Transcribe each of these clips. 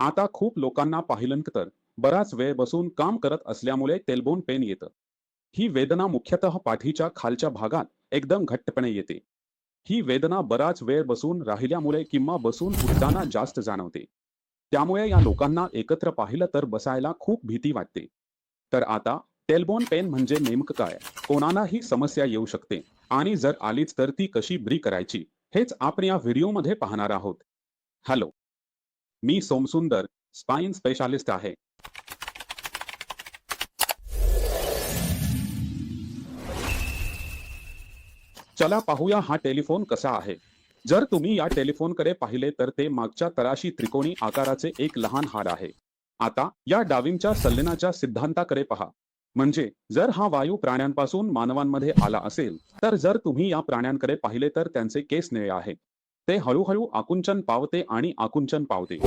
आता खूप लोकांना पाहिलं तर बराच वेळ बसून काम करत असल्यामुळे तेलबोन पेन येतं. ही वेदना मुख्यतः पाठीच्या खालच्या भागात एकदम घट्टपणे येते. ही वेदना बराच वेळ बसून राहिल्यामुळे किंवा बसून उठताना जास्त जाणवते. त्यामुळे या लोकांना एकत्र पाहिलं तर बसायला खूप भीती वाटते. तर आता टेलबोन पेन म्हणजे नेमकं काय? कोणाला ही समस्या येऊ शकते. आणि जर आलीच तर ती कशी ब्री करायची? हेच आपण या व्हिडिओमध्ये पाहणार आहोत. हॅलो! मी सोमसुंदर स्पाइन स्पेशालिस्ट आहे. चला पाहूया हा टेलिफोन कसा आहे. जर तुम्ही या टेलिफोनकडे पाहिले तर ते मागच्या तळाशी त्रिकोणी आकाराचे एक लहान हार आहे. आता या डावींच्या सल्लेनाच्या सिद्धांताकडे पहा. म्हणजे जर हा वायू प्राण्यांपासून मानवांमध्ये आला असेल तर जर तुम्ही या प्राण्यांकडे पाहिले तर त्यांचे केस निळे आहेत. ते हळूहळू आकुंचन पावते आणि आकुंचन पावते.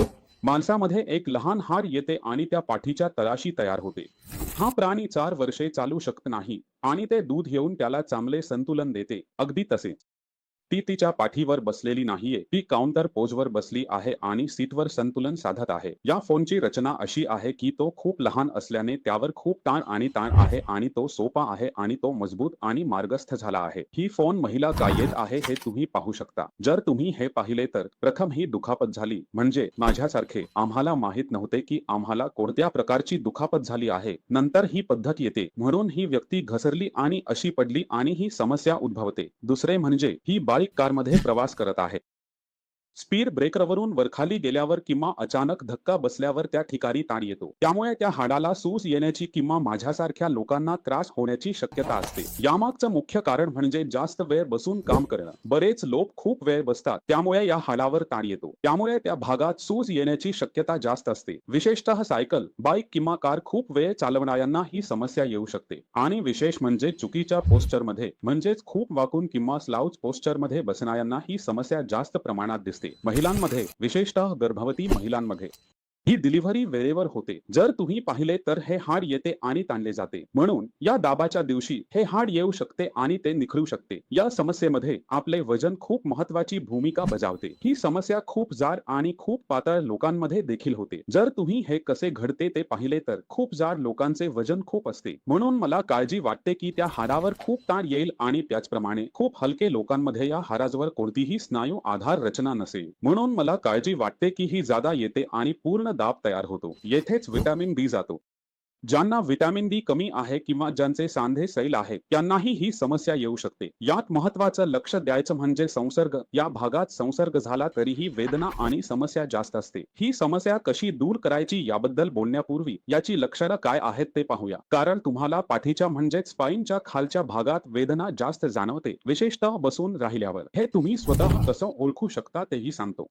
माणसामध्ये एक लहान हार येते आणि त्या पाठीच्या तळाशी तयार होते. हा प्राणी चार वर्षे चालू शकत नाही आणि ते दूध येऊन त्याला चांगले संतुलन देते. अगदी तसेच. ती तिच्या पाठीवर बसलेली नाहीये. ती काउंटर पोजवर बसली आहे आणि सीटवर संतुलन साधत आहे. या फोनची रचना अशी आहे की तो खूप लहान असल्याने त्यावर खूप ताण आणि ताण आहे आणि तो सोपा आहे आणि तो मजबूत आणि मार्गस्थ झाला आहे. ही फोन महिला का येत आहे हे तुम्ही पाहू शकता. जर तुम्ही हे पाहिले तर प्रथम ही दुखापत झाली. म्हणजे माझ्यासारखे आम्हाला माहीत नव्हते की आम्हाला कोणत्या प्रकारची दुखापत झाली आहे. नंतर ही पद्धत येते. म्हणून ही व्यक्ती घसरली आणि अशी पडली आणि ही समस्या उद्भवते. दुसरे म्हणजे ही कारमध्ये प्रवास करत आहे. स्पीड ब्रेकरवरून वरखाली गेल्यावर किंवा अचानक धक्का बसल्यावर त्या ठिकाणी ताण येतो. त्यामुळे त्या हाडाला सूज येण्याची किंवा माझ्यासारख्या लोकांना त्रास होण्याची शक्यता असते. यामागचं मुख्य कारण म्हणजे जास्त वेळ बसून काम करणं. बरेच लोक खूप वेळ बसतात. त्यामुळे या हाडावर ताण येतो. त्यामुळे त्या भागात सूज येण्याची शक्यता जास्त असते. विशेषतः सायकल बाईक किंवा कार खूप वेळ चालवणाऱ्यांना ही समस्या येऊ शकते. आणि विशेष म्हणजे चुकीच्या पोस्चरमध्ये म्हणजेच खूप वाकून किंवा स्लाउच पोस्चरमध्ये बसणाऱ्यांना ही समस्या जास्त प्रमाणात दिसते. महिलांमध्ये विशेषतः गर्भवती महिलांमध्ये. ही डिलिव्हरी वेळेवर होते. जर तुम्ही पाहिले तर हे हाड येते आणि ताणले जाते. म्हणून या दाबाच्या दिवशी हे हाड येऊ शकते आणि ते निखरू शकते. या समस्येमध्ये आपले वजन खूप महत्वाची भूमिका बजावते. ही समस्या खूप जाड आणि खूप पातळ लोकांमध्ये देखील होते. जर तुम्ही हे कसे घडते ते पाहिले तर खूप जाड लोकांचे वजन खूप असते. म्हणून मला काळजी वाटते की त्या हाडावर खूप ताण येईल आणि त्याचप्रमाणे खूप हलके लोकांमध्ये या हाराजवर कोणतीही स्नायू आधार रचना नसेल. म्हणून मला काळजी वाटते की ही जादा येते आणि पूर्ण दाब तयार होतो. येथेच विटॅमिन डी जातो. ज्यांना विटॅमिन डी कमी आहे किंवा ज्यांचे सांधे सैल आहे त्यांनाही ही समस्या येऊ शकते. यात महत्वाचं लक्ष द्यायचं म्हणजे संसर्ग. या भागात संसर्ग झाला तरीही वेदना आणि समस्या जास्त असते. ही समस्या कशी दूर करायची याबद्दल बोलण्यापूर्वी याची लक्षणं काय आहेत ते पाहूया. कारण तुम्हाला पाठीच्या म्हणजेच स्पाईनच्या खालच्या भागात वेदना जास्त जाणवते विशेषतः बसून राहिल्यावर. हे तुम्ही स्वतः कसं ओळखू शकता तेही सांगतो.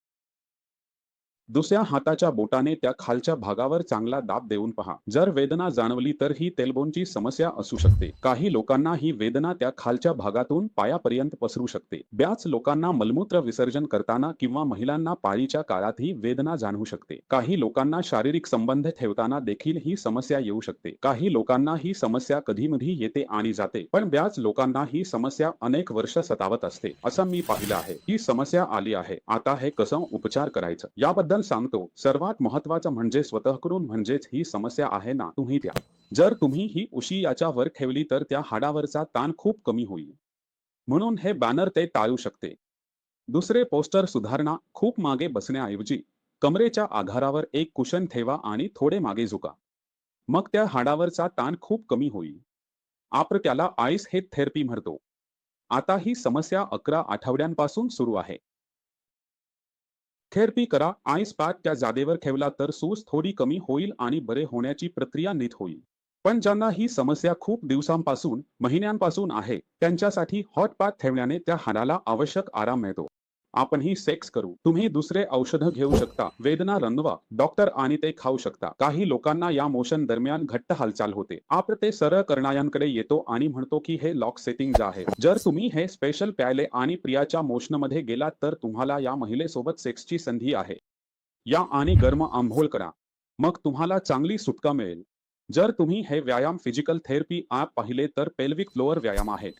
दुसऱ्या हाताच्या बोटाने त्या खालच्या भागावर चांगला दाब देऊन पहा. जर वेदना जाणवली तर ही तेलबोनची समस्या असू शकते. काही लोकांना ही वेदना त्या खालच्या भागातून पायापर्यंत पसरू शकते. ब्याच लोकांना मलमूत्र विसर्जन करताना किंवा महिलांना पाळीच्या काळातही वेदना जाणवू शकते. काही लोकांना शारीरिक संबंध ठेवताना देखील ही समस्या येऊ शकते. काही लोकांना ही समस्या कधीमधी येते आणि जाते. पण ब्याच लोकांना ही समस्या अनेक वर्ष सतावत असते. असं मी पाहिलं आहे. ही समस्या आली आहे. आता हे कसं उपचार करायचं? याबद्दल सांगतो सर्वात महत्वाचं म्हणजे स्वतःकडून म्हणजेच ही समस्या आहे ना तुम्ही द्या. जर तुम्ही ही उशी याच्या वर ठेवली तर त्या हाडावरचा ताण खूप कमी होईल. म्हणून हे बॅनर ते टाळू शकते. दुसरे पोस्टर सुधारणा खूप मागे बसण्याऐवजी कमरेच्या आधारावर एक कुशन ठेवा आणि थोडे मागे झुका. मग त्या हाडावरचा ताण खूप कमी होईल. आपण त्याला आईस हे थेरपी म्हणतो. आता ही समस्या अकरा आठवड्यांपासून सुरू आहे. थेरपी करा. आईस पॅक त्या जागेवर ठेवला तर सूज थोडी कमी होईल आणि बरे होण्याची प्रक्रिया नीट होईल. पण ज्यांना ही समस्या खूप दिवसांपासून महिन्यांपासून आहे त्यांच्यासाठी हॉट पॅक ठेवल्याने त्या हाडाला आवश्यक आराम मिळतो. आपणही सेक्स करू. तुम्ही दुसरे औषध घेऊ शकता. वेदना रंगवा. डॉक्टर आणि ते खाऊ शकता. काही लोकांना या मोशन दरम्यान घट्ट हालचाल होते. आपण ते सरळ करणाऱ्यांकडे येतो आणि म्हणतो की हे लॉक सेटिंग आहे. जर तुम्ही हे स्पेशल प्यायले आणि प्रियाच्या मोशनमध्ये गेलात तर तुम्हाला या महिलेसोबत सेक्सची संधी आहे. या आणि गर्म आंघोळ करा. मग तुम्हाला चांगली सुटका मिळेल. जर तुम्ही हे व्यायाम फिजिकल थेरपी ॲप पाहिले तर पेल्विक फ्लोअर व्यायाम आहेत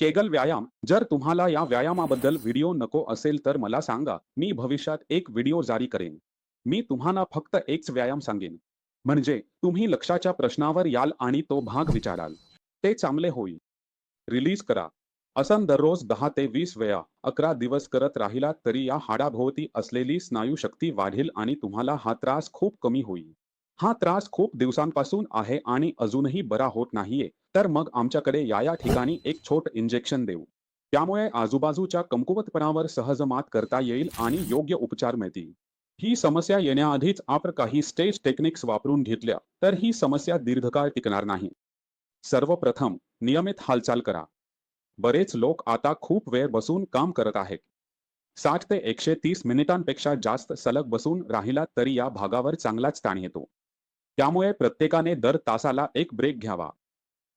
केगल व्यायाम. जर तुम्हाला या व्यायामाबद्दल व्हिडिओ नको असेल तर मला सांगा मी भविष्यात एक व्हिडिओ जारी करेन. मी तुम्हाला फक्त एकच व्यायाम सांगेन. म्हणजे तुम्ही लक्षाच्या प्रश्नावर याल आणि तो भाग विचाराल. ते चांगले होईल. रिलीज करा. असं दररोज दहा ते वीस वेळा अकरा दिवस करत राहिला तरी या हाडाभोवती असलेली स्नायू शक्ती वाढेल आणि तुम्हाला हा त्रास खूप कमी होईल. हा त्रास खूप दिवसांपासून आहे आणि अजूनही बरा होत नाहीये. तर मग आमच्याकडे या या ठिकाणी एक छोट इंजेक्शन देऊ. त्यामुळे आजूबाजूच्या कमकुवतपणावर सहज मात करता येईल आणि योग्य उपचार मिळतील. ही समस्या येण्याआधीच आपण काही स्टेज टेक्निक्स वापरून घेतल्या तर ही समस्या दीर्घकाळ टिकणार नाही. सर्वप्रथम नियमित हालचाल करा. बरेच लोक आता खूप वेळ बसून काम करत आहेत. साठ ते एकशे तीस मिनिटांपेक्षा जास्त सलग बसून राहिला तरी या भागावर चांगलाच ताण येतो. त्यामुळे प्रत्येकाने दर तासाला एक ब्रेक घ्यावा.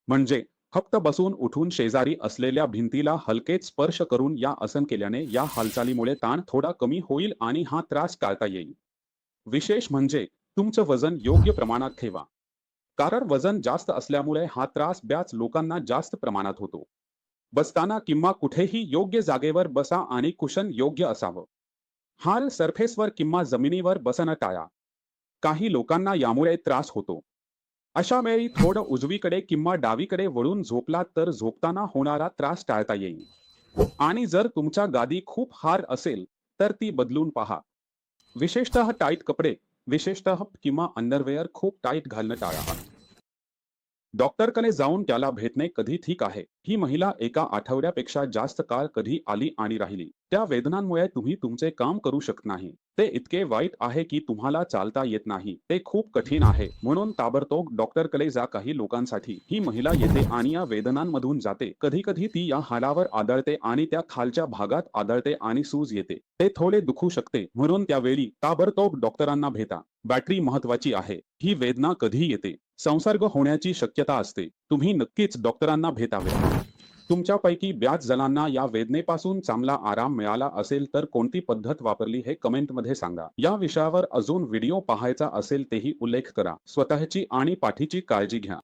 म्हणजे फक्त बसून उठून शेजारी असलेल्या भिंतीला हलकेच स्पर्श करून या आसन केल्याने या हालचालीमुळे ताण थोडा कमी होईल आणि हा त्रास टाळता येईल. विशेष म्हणजे तुमचं वजन योग्य प्रमाणात ठेवा. कारण वजन जास्त असल्यामुळे हा त्रास बऱ्याच लोकांना जास्त प्रमाणात होतो. बसताना किंवा कुठेही योग्य जागेवर बसा आणि कुशन योग्य असावं. हाल सरफेसवर किंवा जमिनीवर बसणं टाळा. काही लोकांना यामुळे त्रास होतो. अशा वेळी थोडं उजवीकडे किंवा डावीकडे वळून झोपला तर झोपताना होणारा त्रास टाळता येईल. आणि जर तुमच्या गादी खूप हार असेल तर ती बदलून पहा. विशेषतः टाईट कपडे विशेषतः किंवा अंडरवेअर खूप टाईट घालणं टाळा. डॉक्टरकडे जाऊन त्याला भेटणे कधी ठीक आहे? ही महिला एका आठवड्यापेक्षा जास्त काळ कधी आली आणि राहिली? त्या वेदनांमुळे तुम्ही तुमचे काम करू शकत नाही. ते इतके वाईट आहे की तुम्हाला चालता येत नाही. ते खूप कठीण आहे. म्हणून ताबडतोब डॉक्टरकडे जा काही लोकांसाठी. ही महिला येते आणि या वेदनांमधून जाते. कधी कधी ती या हाडावर आदळते आणि त्या खालच्या भागात आदळते आणि सूज येते. ते थोडे दुखू शकते. म्हणून त्यावेळी ताबडतोब डॉक्टरांना भेटा. बॅटरी महत्वाची आहे. ही वेदना कधी येते? संसर्ग होण्याची शक्यता असते. तुम्ही नक्कीच डॉक्टरांना भेटावे. तुमच्यापैकी बऱ्याच जणांना या वेदनेपासून चांगला आराम मिळाला असेल तर कोणती पद्धत वापरली हे कमेंटमध्ये सांगा. या विषयावर अजून व्हिडिओ पाहायचा असेल तेही उल्लेख करा. स्वतःची आणि पाठीची काळजी घ्या.